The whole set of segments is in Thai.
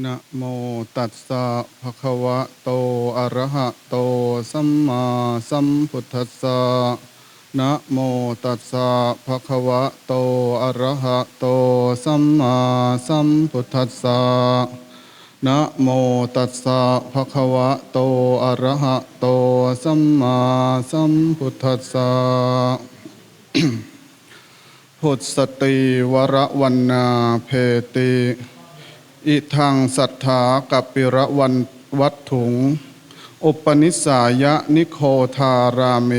นะโมตัสสะภะคะวะโต อะระหะโต สัมมาสัมพุทธัสสะนะโมตัสสะภะคะวะโต อะระหะโต สัมมาสัมพุทธัสสะนะโมตัสสะภะคะวะโต อะระหะโต สัมมาสัมพุทธัสสะพุทธสตรีวรวันนาเพติ อิทังสัทธากับปิระวันวัตถุง อุปนิสายะนิโคทาราเม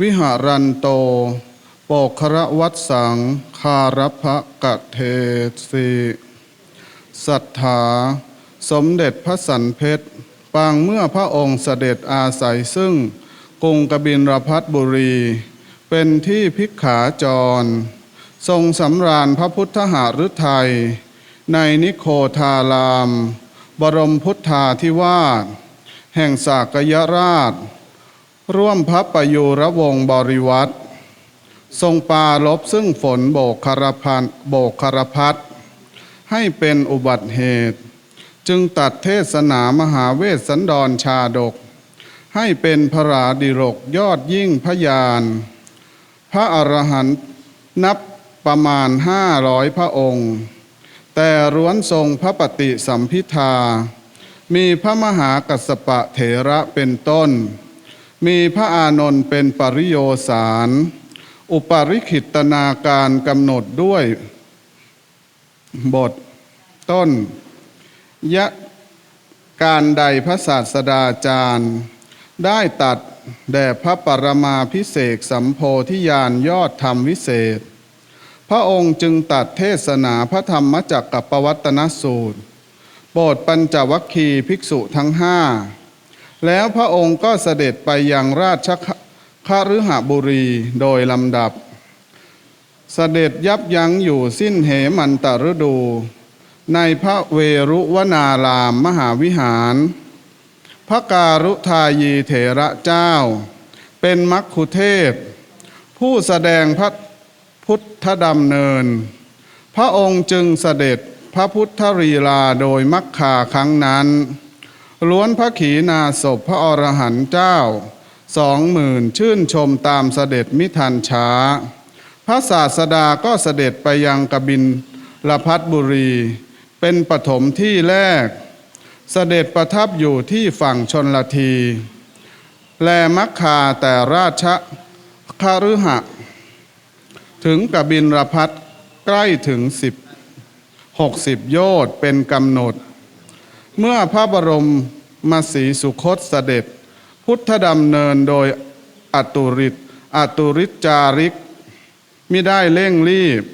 วิหารันโต โปคระวัตสัง คารพะกะเทสีสัทธา สมเด็จพระสันเพชร ปางเมื่อพระองค์เสด็จอาศัยซึ่งกรุงกบินรพัทบุรี เป็นที่พิกขาจร ทรงสำราญพระพุทธหฤทัย ในนิโคทาราม บรมพุทธาธิวาสแห่งสากยราช ร่วมพระประยุรวงศบริวัตรทรงปรารบซึ่งฝนโบกคารพันโบกคารพัดให้เป็นอุบัติเหตุ จึงตัดเทศนามหาเวสสันดรชาดก ให้เป็นพระราดิรกยอดยิ่งพยาน พระอรหันต์นับประมาณห้าร้อยพระองค์ แต่ร้วนทรงพระปฏิสัมพิทา มีพระมหากัสปะเถระเป็นต้น มีพระอานนท์เป็นปริโยสาร อุปริขิตนาการกำหนดด้วยบทต้น ยะการใดพระศาสดาจารย์ ได้ตัดแด่พระปรมาพิเศษสัมโพธิญาณยอดธรรมวิเศษ พระองค์จึงตัดเทศนาพระธรรมจักกับปวัตนสูตร โปรดปัญจวัคคีภิกษุทั้งห้า แล้วพระองค์ก็เสด็จไปยังราชคฤหบุรีโดยลำดับ เสด็จยับยั้งอยู่สิ้นเหมันตฤดู ในพระเวรุวนารามมหาวิหาร พระการุทายีเถระเจ้า เป็นมัคคุเทศ ผู้แสดงพระ พุทธดำเนิน พระองค์จึงเสด็จพระพุทธรีลาโดยมักคาครั้งนั้น ล้วนพระขีณาศพพระอรหันต์เจ้าสองหมื่นชื่นชมตามเสด็จมิทันช้า พระศาสดาก็เสด็จไปยังกบินละพัทบุรี เป็นปฐมที่แรก เสด็จประทับอยู่ที่ฝั่งชนลที แลมักคาแต่ราชคาฤหะ ถึงกบินรพัทใกล้ถึงสิบหกสิบโยชน์เป็นกำหนด เมื่อพระบรมมาสีสุคตเสด็จ พุทธดำเนินโดยอตุริตอตุริจาริกมิได้เร่งรีบ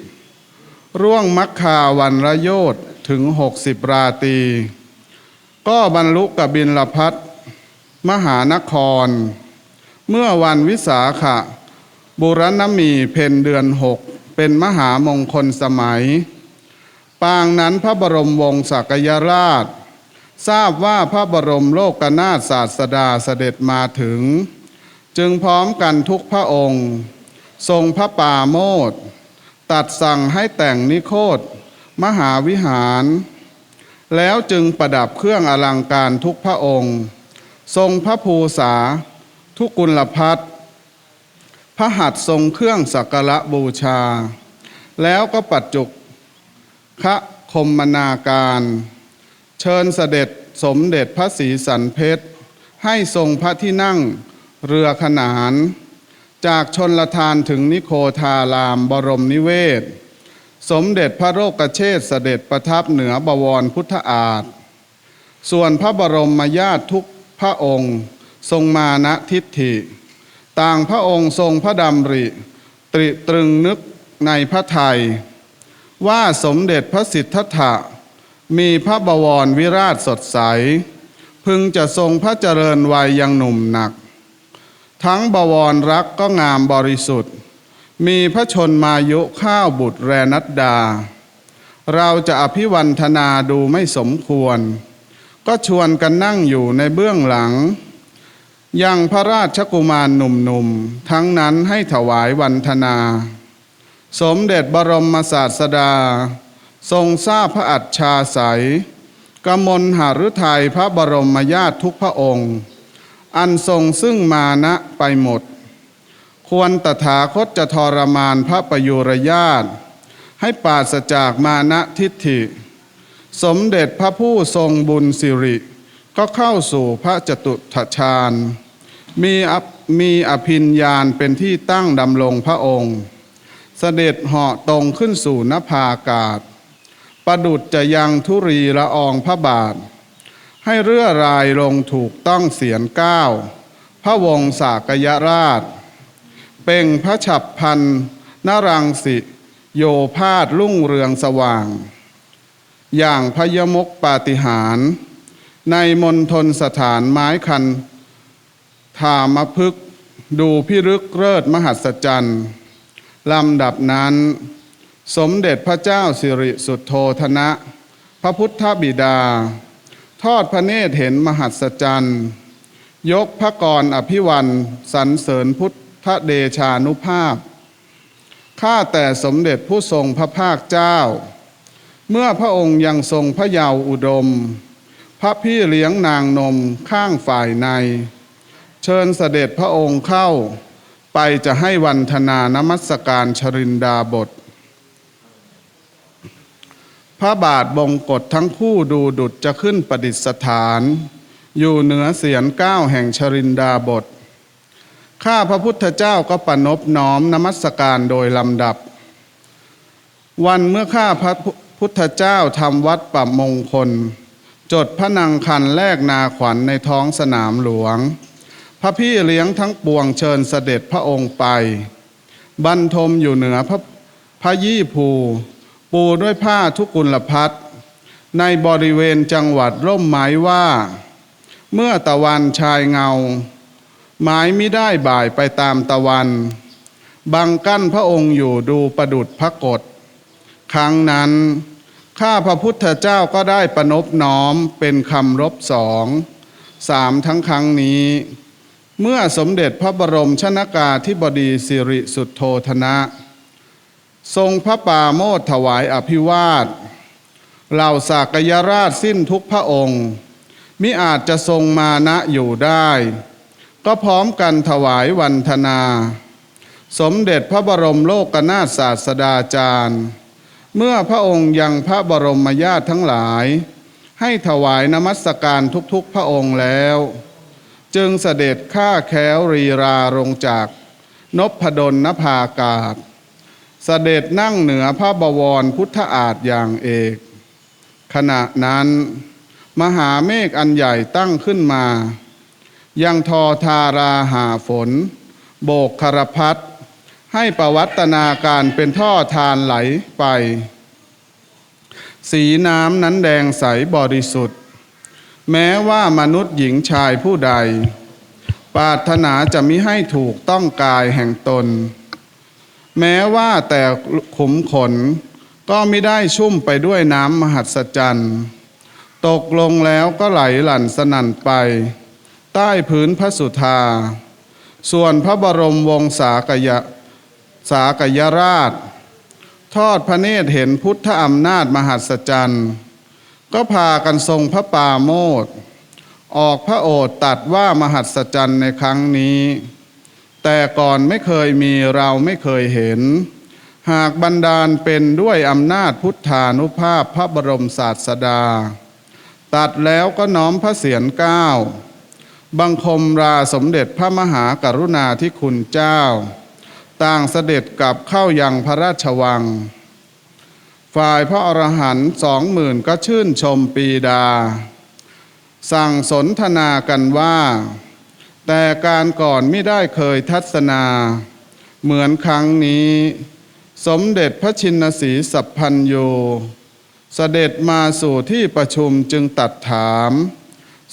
ร่วงมักคาวันระโยชน์ถึงหกสิบราตี ก็บรรลุกบินลพัทมหานคร เมื่อวันวิสาขะ บุรณมีเพนเดือนหกเป็นมหามงคลสมัย ปางนั้นพระบรมวงศกยราช ทราบว่าพระบรมโลกนาถศาสดาเสด็จมาถึง จึงพร้อมกันทุกพระองค์ ทรงพระป่าโมดตัดสั่งให้แต่งนิโคตมหาวิหาร แล้วจึงประดับเครื่องอลังการทุกพระองค์ ทรงพระภูษาทุกุลพัฒ พระหัตถ์ทรงเครื่องสักการะบูชา แล้วก็ปัจจุกคะคมมนาการ เชิญเสด็จสมเด็จพระศรีสันเพชร ให้ทรงพระที่นั่งเรือขนาน จากชนลทานถึงนิโคทารามบรมนิเวศ สมเด็จพระโรกเชษเสด็จประทับเหนือบวรพุทธอาฏส่วนพระบรมญาติทุกพระองค์ ทรงมานะทิฏฐิ ต่างพระองค์ทรงพระดำริ ตริตรึงนึกในพระไทย ว่าสมเด็จพระสิทธัตถะ มีพระบวรวิราชสดใส พึงจะทรงพระเจริญวัยยังหนุ่มหนัก ทั้งบวรรักก็งามบริสุทธิ์ มีพระชนมายุข้าวบุตรแรนัดดา เราจะอภิวันธนาดูไม่สมควร ก็ชวนกันนั่งอยู่ในเบื้องหลัง ยังพระราชกุมารหนุ่มๆ ทั้งนั้นให้ถวายวันธนา สมเด็จบรมศาสดา ทรงทราบพระอัจฉาใสยกมลหฤทัยพระบรมญาติทุกพระองค์ อันทรงซึ่งมานะไปหมด ควรตถาคตจะทรมานพระประยุรญาติ ให้ปราศจากมานะทิฏฐิ สมเด็จพระผู้ทรงบุญสิริ ก็เข้าสู่พระจตุถฌานมีอภมีอภิญญาณเป็นที่ตั้งดำรงพระองค์ เสด็จเหาะตรงขึ้นสู่นภาอากาศ ประดุจจะยังทุรีละอองพระบาท ให้เรื่อรายลงถูกต้องเสียนก้าวพระวงศากยราช เป่งพระฉับพันนรังสิโยพาดรุ่งเรืองสว่าง อย่างพยมกปาฏิหารย์ ในมณฑลสถานไม้คันธามพฤกดูพิรึกเลิศมหัศจรรย์ลำดับนั้น สมเด็จพระเจ้าสิริสุทโธธนะ พระพุทธบิดา ทอดพระเนตรเห็นมหัศจรรย์ยกพระกรอภิวันสรรเสริญพุทธเดชานุภาพ ข้าแต่สมเด็จผู้ทรงพระภาคเจ้า เมื่อพระองค์ยังทรงพระเยาว์อุดม พระพี่เลี้ยงนางนมข้างฝ่ายใน เชิญเสด็จพระองค์เข้า ไปจะให้วันธนานมัสการชรินดาบท พระบาทบงกฎทั้งคู่ดูดุจจะขึ้นประดิษฐาน อยู่เหนือเสียนเก้าแห่งชรินดาบท ข้าพระพุทธเจ้าก็ประนบน้อมนมัสการโดยลำดับ วันเมื่อข้าพระพุทธเจ้าทำวัดปับมงคล จดพระนางคันแลกนาขวัญในท้องสนามหลวง พระพี่เลี้ยงทั้งปวงเชิญเสด็จพระองค์ไป บรรทมอยู่เหนือพระพระยี่ภู ปูด้วยผ้าทุกุลพัดในบริเวณจังหวัดร่มไม้ว่า เมื่อตะวันชายเงาหมายมิได้บ่ายไปตามตะวันบังกั้นพระองค์อยู่ดูประดุดพระกฏครั้งนั้น ข้าพระพุทธเจ้าก็ได้ประนบน้อมเป็นคำรบสองสามทั้งครั้งนี้ เมื่อสมเด็จพระบรมชนากาธิบดีสิริสุทโธธนะ ทรงพระปาโมทถวายอภิวาทเหล่าสากยราชสิ้นทุกพระองค์มิอาจจะทรงมานะอยู่ได้ ก็พร้อมกันถวายวันธนา สมเด็จพระบรมโลกนาถศาสดาจารย์ เมื่อพระองค์ยังพระบรมญาติทั้งหลาย ให้ถวายนมัสการทุกๆพระองค์แล้ว จึงเสด็จข้าแค้วรีราลงจากนพดลนภากาศ เสด็จนั่งเหนือพระบวรพุทธอาฏอย่างเอก ขณะนั้น มหาเมฆอันใหญ่ตั้งขึ้นมา ยังทอทาราหาฝน โบกคารพัด ให้ประวัตนาการเป็นท่อทานไหลไป สีน้ำนั้นแดงใสบริสุทธิ์ แม้ว่ามนุษย์หญิงชายผู้ใด ปรารถนาจะมิให้ถูกต้องกายแห่งตน แม้ว่าแต่ขุมขนก็ไม่ได้ชุ่มไปด้วยน้ำมหัศจรรย์ตกลงแล้วก็ไหลหลั่นสนั่นไป ใต้พื้นพระสุธา ส่วนพระบรมวงศากยะ สากยราช ทอดพระเนตรเห็นพุทธอำนาจมหัศจรรย์ ก็พากันทรงพระปาโมดออกพระโอษฐ์ตัดว่ามหัศจรรย์ในครั้งนี้ แต่ก่อนไม่เคยมีเราไม่เคยเห็น หากบันดาลเป็นด้วยอำนาจพุทธานุภาพพระบรมศาสดา ตัดแล้วก็น้อมพระเศียรเก้าบังคมราสมเด็จพระมหากรุณาธิคุณเจ้า ต่างเสด็จกลับเข้ายังพระราชวัง ฝ่ายพระอรหันต์สองหมื่นก็ชื่นชมปีดา สั่งสนทนากันว่า แต่การก่อนไม่ได้เคยทัศนา เหมือนครั้งนี้ สมเด็จพระชินสีสัพพันโยเสด็จมาสู่ที่ประชุมจึงตัดถาม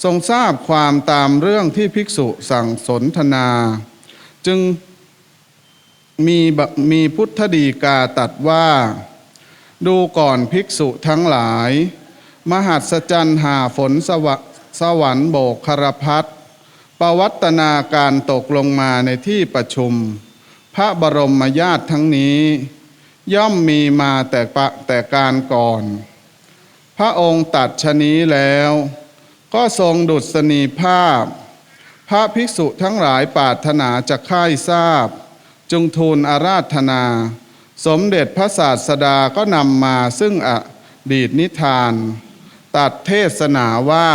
ทรงทราบความตามเรื่องที่ภิกษุสั่งสนทนา จึง มีบมีพุทธดีกาตัดว่า ดูก่อนภิกษุทั้งหลาย มหัศจรรย์หาฝนสวสวรรค์โบกคารพัดประวัตนาการตกลงมาในที่ประชุม พระบรมญาติทั้งนี้ ย่อมมีมาแต่ปะแต่การก่อน พระองค์ตัดชะนี้แล้ว ก็ทรงดุษณีภาพ พระภิกษุทั้งหลายปรารถนาจะค่ายทราบ จงทูลอาราธนา สมเด็จพระศาสดาก็นำมาซึ่งอดีตนิทาน ตัดเทศนาว่า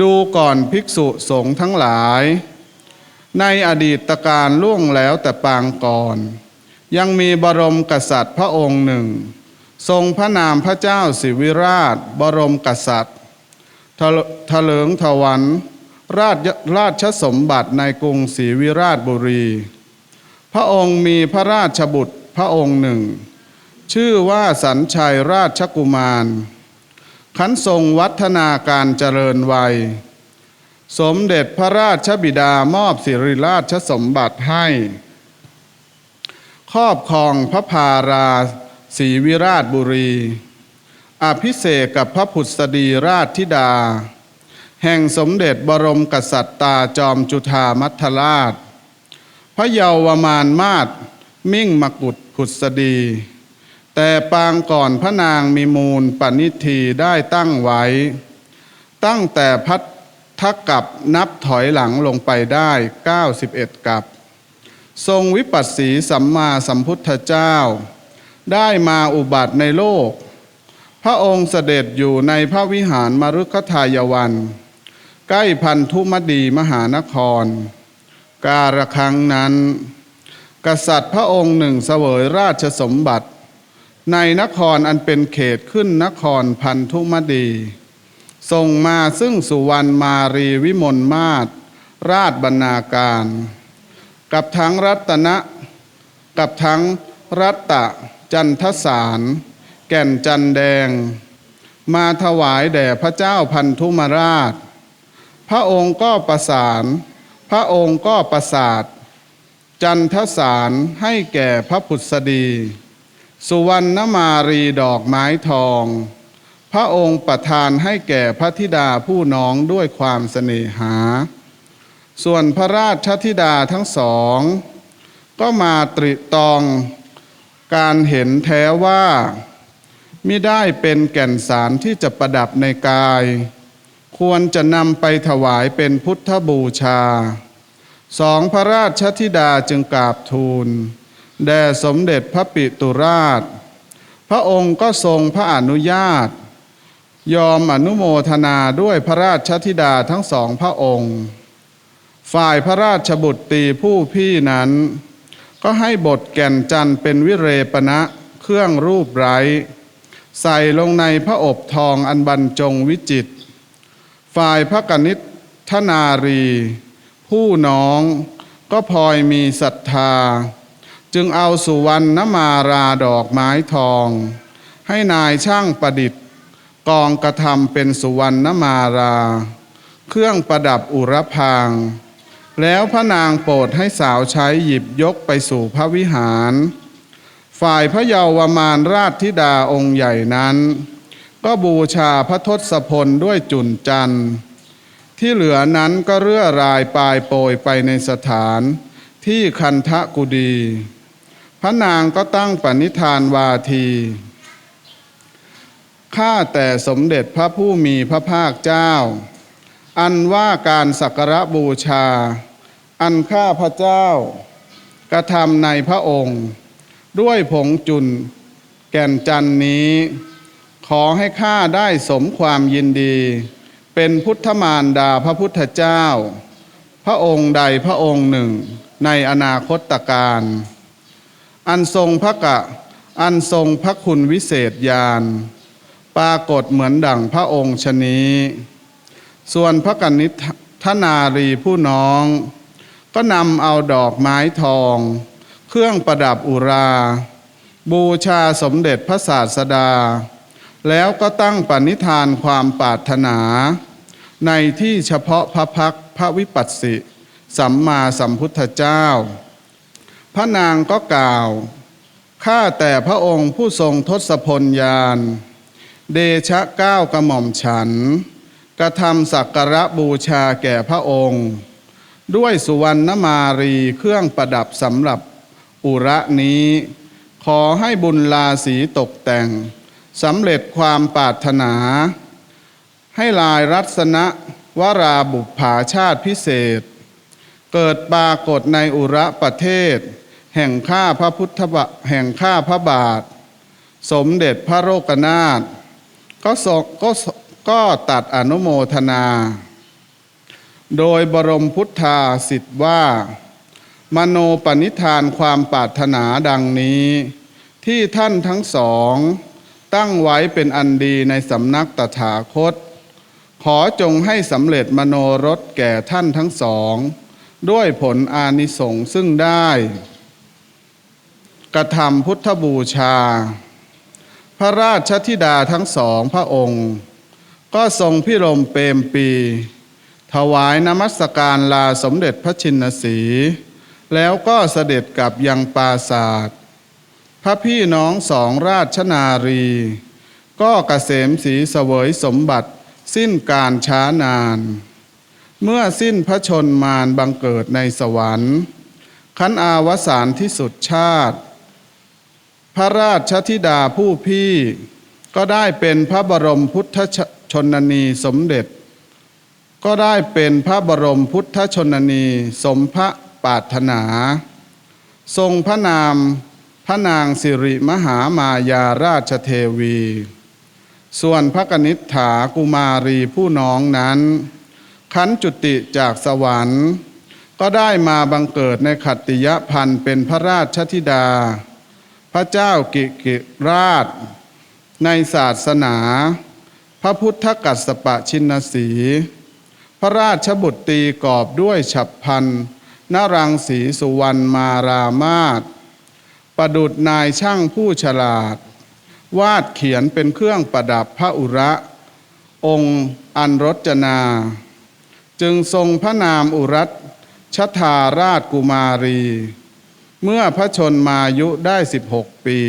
ดูก่อนภิกษุสงฆ์ทั้งหลาย ในอดีตการล่วงแล้วแต่ปางก่อน ยังมีบรมกษัตริย์พระองค์หนึ่ง ทรงพระนามพระเจ้าสิวิราช บรมกษัตริย์ทะเลิงถวันราชราชสมบัติในกรุงศรีวิราชบุรี พระองค์มีพระราชบุตรพระองค์หนึ่ง ชื่อว่าสัญชัยราชกุมาร ขันทรงวัฒนาการเจริญวัย สมเด็จพระราชบิดามอบสิริราชสมบัติให้ ครอบครองพระพาราศรีวิราชบุรีอภิเษกกับพระผุดสดีราชธิดา แห่งสมเด็จบรมกษัตริย์ตาจอมจุฑามัทราช พระเยาวมานมาศมิ่งมกุฎผุดสดี แต่ปางก่อนพระนางมีมูลปณิธีได้ตั้งไว้ ตั้งแต่พัทธกับนับถอยหลังลงไปได้ 91 กับ ทรงวิปัสสีสัมมาสัมพุทธเจ้า ได้มาอุบัติในโลก พระองค์เสด็จอยู่ในพระวิหารมรุกทายวัน ใกล้พันธุมดีมหานคร การะครั้งนั้น กษัตริย์พระองค์หนึ่งเสวยราชสมบัติ ในนครอันเป็นเขตขึ้นนครพันธุมดีทรงมาซึ่งสุวรรณมารีวิมลมาศราชบรรณาการ กับทั้งรัตนะกับทั้งรัตตะจันทสาร แก่นจันแดง มาถวายแด่พระเจ้าพันธุมราช พระองค์ก็ประสาน พระองค์ก็ประสาท จันทสารให้แก่พระผุดสดี สุวรรณมารีดอกไม้ทอง พระองค์ประทานให้แก่พระธิดาผู้น้องด้วยความเสน่หา ส่วนพระราชธิดาทั้งสอง ก็มาตริตองการเห็นแท้ว่ามิได้เป็นแก่นสารที่จะประดับในกาย ควรจะนำไปถวายเป็นพุทธบูชา สองพระราชธิดาจึงกราบทูล แด่สมเด็จพระปิตุราช พระองค์ก็ทรงพระอนุญาต ยอมอนุโมทนาด้วยพระราชธิดาทั้งสองพระองค์ ฝ่ายพระราชบุตรตีผู้พี่นั้น ก็ให้บทแก่นจันเป็นวิเรปณะเครื่องรูปไร้ ใส่ลงในพระอบทองอันบรรจงวิจิตร ฝ่ายพระกนิษฐนารี ผู้น้องก็พลอยมีศรัทธา จึงเอาสุวรรณมาราดอกไม้ทอง ให้นายช่างประดิษฐ์ กองกระทำเป็นสุวรรณมารา เครื่องประดับอุรพาง แล้วพระนางโปรดให้สาวใช้หยิบยกไปสู่พระวิหาร ฝ่ายพระเยาวมารราชธิดาองค์ใหญ่นั้น ก็บูชาพระทศพลด้วยจุนจันทร์ ที่เหลือนั้นก็เรื่อรายปลายโปรยไปในสถานที่คันทะกุดี พระนางก็ตั้งปณิธานวาที ข้าแต่สมเด็จพระผู้มีพระภาคเจ้า อันว่าการสักการะบูชา อันข้าพระเจ้า กระทำในพระองค์ ด้วยผงจุนแก่นจันนี้ อให้ข้าได้สมความยินดี เป็นพุทธมารดาพระพุทธเจ้า พระองค์ใดพระองค์หนึ่ง ในอนาคตการ อันทรงพระกะ อันทรงพระคุณวิเศษญาณปรากฏเหมือนดั่งพระองค์ชนี้ ส่วนพระกนิษฐนารีผู้น้อง ก็นำเอาดอกไม้ทอง เครื่องประดับอุรา บูชาสมเด็จพระศาสดา แล้วก็ตั้งปณิธานความปรารถนา ในที่เฉพาะพระพักพระวิปัสสิ สัมมาสัมพุทธเจ้า พระนางก็กล่าว ข้าแต่พระองค์ผู้ทรงทศพลญาณเดชะก้าวกระหม่อมฉัน กระทำสักการะบูชาแก่พระองค์ ด้วยสุวรรณมารีเครื่องประดับสำหรับอุระนี้ ขอให้บุญลาสีตกแต่ง สำเร็จความปรารถนา ให้ลายรัศนะวราบุปผาชาติพิเศษ เกิดปรากฏในอุระประเทศ แห่งข้าพระพุทธบะแห่งข้าพระบาท สมเด็จพระโรกนาถก็สก็ก็ตัดอนุโมทนา โดยบรมพุทธาสิทธว่า มโนปณิธานความปรารถนาดังนี้ ที่ท่านทั้งสอง ตั้งไว้เป็นอันดีในสำนักตถาคต ขอจงให้สำเร็จมโนรสแก่ท่านทั้งสอง ด้วยผลอานิสงส์ซึ่งได้ กระทำพุทธบูชา พระราชธิดาทั้งสองพระองค์ ก็ทรงพิรมเปรมปี ถวายนมัสการลาสมเด็จพระชินสี แล้วก็เสด็จกลับยังปราศาสตร์ พระพี่น้องสองราชนารี ก็เกษมสีเสวยสมบัติ สิ้นการช้านาน เมื่อสิ้นพระชนมารบังเกิดในสวรรค์ ขันอาวสานที่สุดชาติ พระราชธิดาผู้พี่ ก็ได้เป็นพระบรมพุทธชนนีสมเด็จ ก็ได้เป็นพระบรมพุทธชนนีสมพระปาถนา ทรงพระนาม พระนางสิริมหามายาราชเทวี ส่วนพระกนิษฐากุมารีผู้น้องนั้น ขันจุติจากสวรรค์ ก็ได้มาบังเกิดในขัตติยพันธ์เป็นพระราชธิดา พระเจ้ากิกิราช ในศาสนา พระพุทธกัสสปะชินสี พระราชบุตรตีกอบด้วยฉับพันนรังสีสุวรรณมารามาต ประดุดนายช่างผู้ฉลาด วาดเขียนเป็นเครื่องประดับพระอุระ องค์อันรจนา จึงทรงพระนามอุรัตชทาราชกุมารี เมื่อพระชนมายุได้ 16 ปี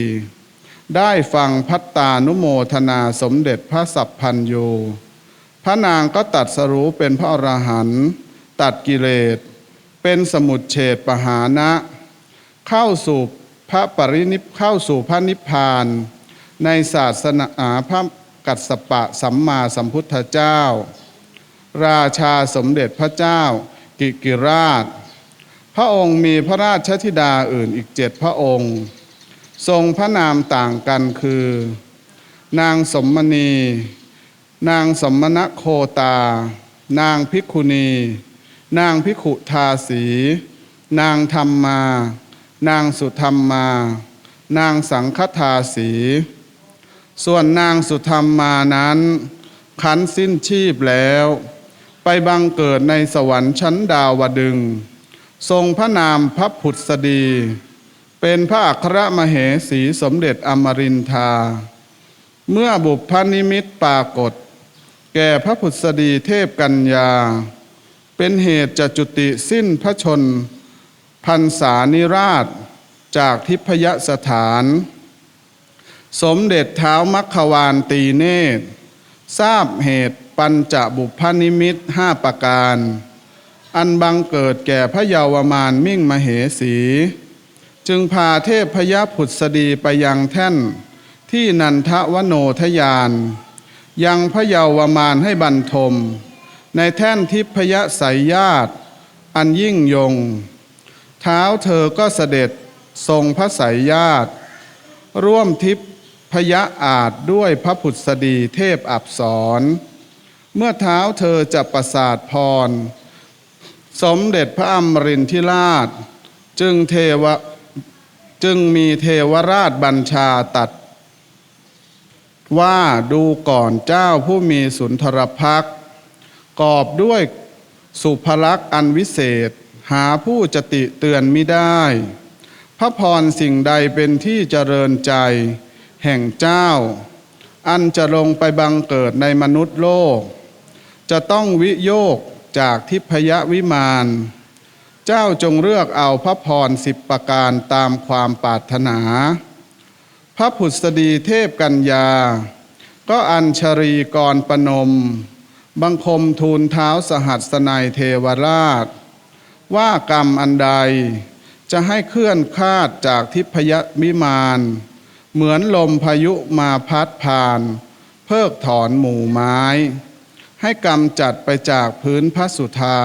ได้ฟังพัตตานุโมทนาสมเด็จพระสัพพันโยพระนางก็ตัดสรู้เป็นพระอรหันต์ตัดกิเลส เป็นสมุดเฉดปหานะ เข้าสู่ ระปรินิพเข้าสู่พระนิพพาน ในศาสนาพระกัสสปะสัมมาสัมพุทธเจ้า ราชาสมเด็จพระเจ้า กิกิราช พระองค์มีพระราชธิดาอื่นอีกเจ็ดพระองค์ ทรงพระนามต่างกันคือ นางสมมณี นางสมณโคตา นางพิกขุณี นางพิขุทาสี นางธรรมมา นางสุธรรมมา นางสังคทาสี ส่วนนางสุธรรมมานั้น ขันสิ้นชีพแล้ว ไปบังเกิดในสวรรค์ชั้นดาวดึง ทรงพระนามพระผุดสดี เป็นพระอัครมเหสีสมเด็จอมรินทา เมื่อบุพนิมิตปรากฏ แก่พระผุดสดีเทพกัญญา เป็นเหตุจะจุติสิ้นพระชน พันษานิราชจากทิพยสถาน สมเด็จเท้ามัคควานตีเนตร ทราบเหตุปัญจบุพนิมิตห้าประการ อันบังเกิดแก่พระเยาวมานมิ่งมเหสี จึงพาเทพพยผุดสดีไปยังแท่นที่นันทวโนทยาน ยังพระเยาวมานให้บรรทม ในแท่นทิพยสายญาติ อันยิ่งยง เท้าเธอก็เสด็จทรงพระสายญาติ ร่วมทิพพยะอาจด้วยพระผุดสดีเทพอับสรเมื่อเท้าเธอจะประสาทพร สมเด็จพระอมรินทิราช จึงเทวจึงมีเทวราชบัญชาตัด ว่าดูก่อนเจ้าผู้มีสุนทรพักษ์กอบด้วยสุภลักษณ์อันวิเศษ หาผู้จะติเตือนมิได้ พระพรสิ่งใดเป็นที่เจริญใจ แห่งเจ้า อันจะลงไปบังเกิดในมนุษย์โลก จะต้องวิโยกจากทิพยวิมานเจ้าจงเลือกเอาพระพรสิบประการตามความปรารถนา พระผุดสดีเทพกัญญา ก็อัญชรีกรปนม บังคมทูลเท้าสหัสนัยเทวราช ว่ากรรมอันใด จะให้เคลื่อนคาดจากทิพยวิมานเหมือนลมพายุมาพัดผ่าน เพิกถอนหมู่ไม้ ให้กำจัดไปจากพื้นพระสุธา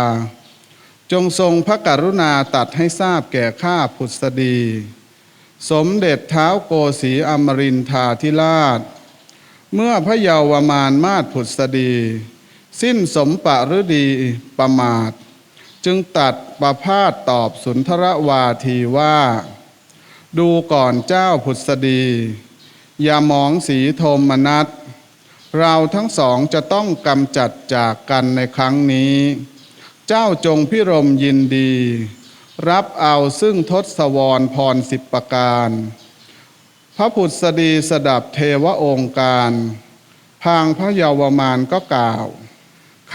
จงทรงพระกรุณาตัดให้ทราบแก่ข้าพุทธดี สมเด็จเท้าโกสีอมรินทาธิราช เมื่อพระเยาวมานมาศผุษดี สิ้นสมปะฤดีประมาท จึงตัดประพาสตอบสุนทรวาทีว่า ดูก่อนเจ้าผุษดี อย่ามองสีโทมนัสเราทั้งสองจะต้องกำจัดจากกันในครั้งนี้ เจ้าจงพิรมยินดี รับเอาซึ่งทศวรพรสิบประการ พระผุษดีสดับเทวองค์การ พางพระเยาวมานก็กล่าว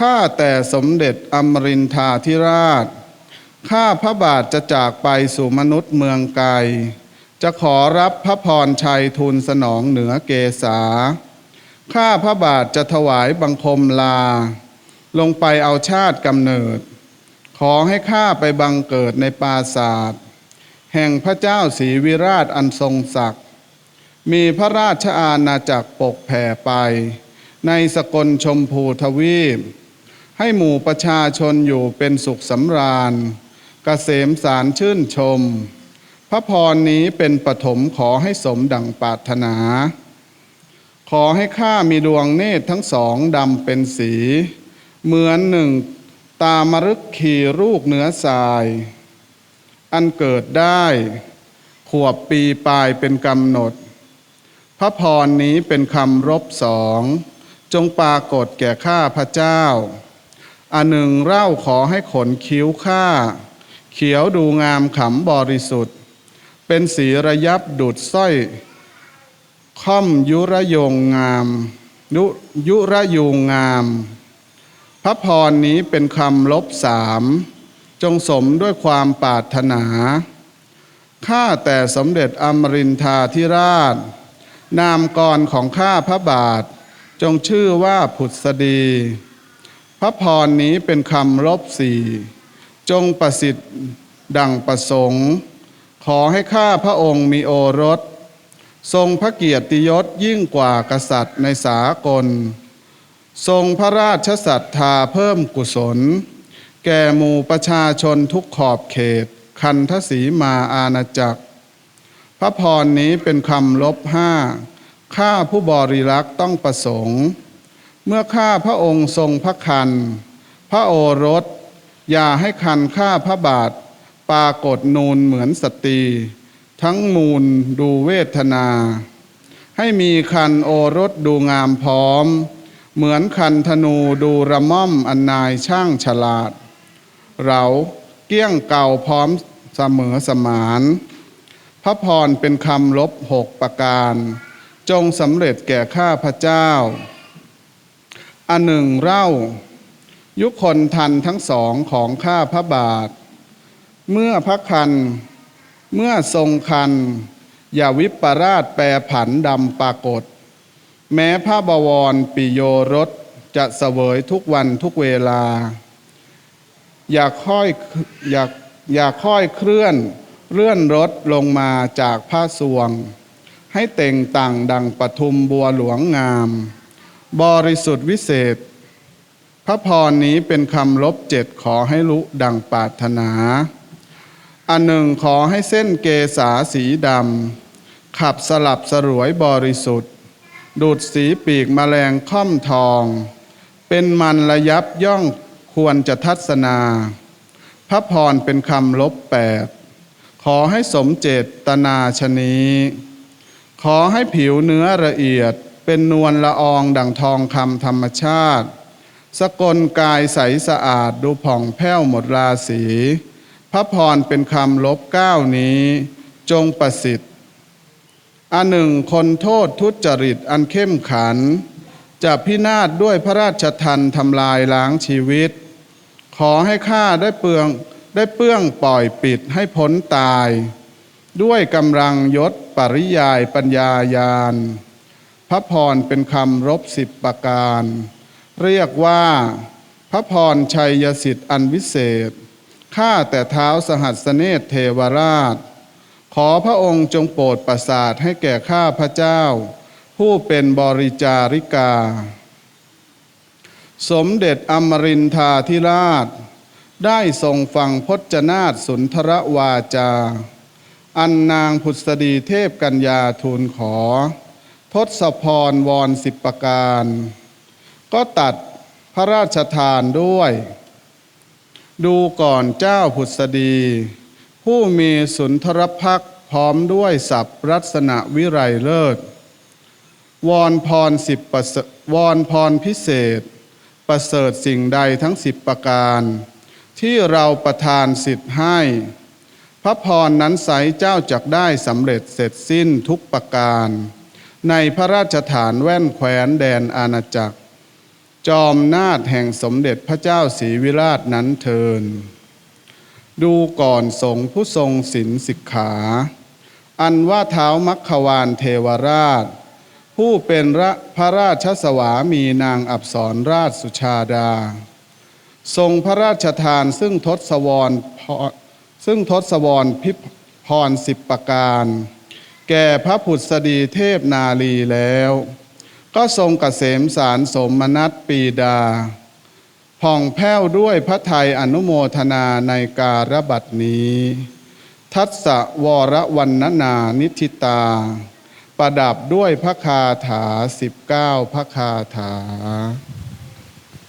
ข้าแต่สมเด็จอมรินทาธิราช ข้าพระบาทจะจากไปสู่มนุษย์เมืองไกล จะขอรับพระพรชัยทูลสนองเหนือเกษา ข้าพระบาทจะถวายบังคมลา ลงไปเอาชาติกำเนิด ขอให้ข้าไปบังเกิดในปราศาสตร์แห่งพระเจ้าศรีวิราชอันทรงศักดิ์มีพระราชอาณาจักรปกแผ่ไป ในสกลชมพูทวีป ให้หมู่ประชาชนอยู่เป็นสุขสำราญกเกษมสารชื่นชม พระพรนี้เป็นปฐมขอให้สมดังปรารถนา ขอให้ข้ามีดวงเนตรทั้งสองดำเป็นสี เหมือนหนึ่งตามรึกขีรูกเหนือทราย อันเกิดได้ ขวบปีปลายเป็นกำหนด พระพรนี้เป็นคำรบสอง จงปรากฏแก่ข้าพระเจ้า อันหนึ่งเล่าขอให้ขนคิ้วข้าเขียวดูงามขำบริสุทธิ์ เป็นสีระยับดุดสร้อย ค่อมยุระยงงามยุยุระยูงงาม พระพรนี้เป็นคำลบสามจงสมด้วยความปรารถนา ข้าแต่สมเด็จอมรินทาธิราช นามกรของข้าพระบาท จงชื่อว่าผุดสดี ระพรนี้เป็นคำลบสี่จงประสิทธิ์ดังประสงค์ ขอให้ข้าพระองค์มีโอรส ทรงพระเกียรติยศยิ่งกว่ากษัตริย์ในสากล ทรงพระราชศรัทธาเพิ่มกุศล แก่หมู่ประชาชนทุกขอบเขต คันทศีมาอาณาจักร พระพรนี้เป็นคำลบห้าข้าผู้บริรักษ์ต้องประสงค์ เมื่อข้าพระองค์ทรงพระคัน พระโอรส อย่าให้คันข้าพระบาทปรากฏนูนเหมือนสตรี ทั้งมูลดูเวทนา ให้มีคันโอรสดูงามพร้อม เหมือนคันธนูดูระม่อมอันนายช่างฉลาด เราเกี้ยงเก่าพร้อมเสมอสมาน พระพรเป็นคำลบหกประการ จงสำเร็จแก่ข้าพระเจ้า อันหนึ่งเล่า ยุคนทันทั้งสองของข้าพระบาท เมื่อพระคัน เมื่อทรงคัน อย่าวิปราชแปรผันดำปรากฏ แม้พระบวรปิโยรสจะเสวยทุกวันทุกเวลา อย่าค่อยอย่าอย่าค่อยเคลื่อนเลื่อนรถลงมาจากผ้าสวง ให้เต่งต่างดังปทุมบัวหลวงงาม บริสุทธิ์วิเศษ พระพรนี้เป็นคำลบเจ็ดขอให้รู้ดังปรารถนา อันหนึ่งขอให้เส้นเกษาสีดำ ขับสลับสรวยบริสุทธิ์ ดูดสีปีกแมลงค่อมทอง เป็นมันระยับย่องควรจะทัศนา พระพรเป็นคำลบแปดขอให้สมเจตนาชนี ขอให้ผิวเนื้อละเอียด เป็นนวลละอองดังทองคำธรรมชาติ สกลกายใสสะอาดดูผ่องแผ้วหมดราศีพระพรเป็นคำลบเก้านี้ จงประสิทธิ์อันหนึ่งคนโทษทุจริตอันเข้มขัน จะพินาศด้วยพระราชทันทำลายล้างชีวิต ขอให้ข้าได้เปลืองได้เปื้องปล่อยปิดให้พ้นตาย ด้วยกำลังยศปริยายปัญญายาน พระพรเป็นคำรบสิบประการ เรียกว่า พระพรชัยสิทธิ์อันวิเศษ ข้าแต่เท้าสหัสเนตเทวราช ขอพระองค์จงโปรดประสาทให้แก่ข้าพระเจ้า ผู้เป็นบริจาริกา สมเด็จอมรินทาธิราช ได้ทรงฟังพจนาฏสุนทรวาจา อันนางพุทธดีเทพกัญญาทูลขอ ทศพรวรสิบประการ ก็ตัดพระราชทานด้วย ดูก่อนเจ้าพุทดี ผู้มีสุนทรพักษ์พร้อมด้วยศัพท์รัศนวิไรเลิศวอนพรสิบประวอนพรพิเศษ ประเสริฐสิ่งใดทั้งสิบประการ ที่เราประทานสิทธิ์ให้ พระพรนั้นใสเจ้าจักได้สำเร็จเสร็จสิ้นทุกประการ ในพระราชฐานแว่นแคว้นแดนอาณาจักร จอมนาถแห่งสมเด็จพระเจ้าศรีวิราชนั้นเทิน ดูก่อนสงผู้ทรงศีลสิกขา อันว่าเท้ามัคควานเทวราช ผู้เป็นระพระราชสวามีนางอับสรราชสุชาดา ทรงพระราชทานซึ่งทศวรซึ่งทศวรพิพรสิบประการ แก่พระผุดสดีเทพนาลีแล้ว ก็ทรงกเกษมสารสมนัตปีดา ผ่องแผ้วด้วยพระไทยอนุโมทนาในการบัดนี้ ทัศวรวันนนานิธิตา ประดับด้วยพระคาถาสิบเก้าพระคาถา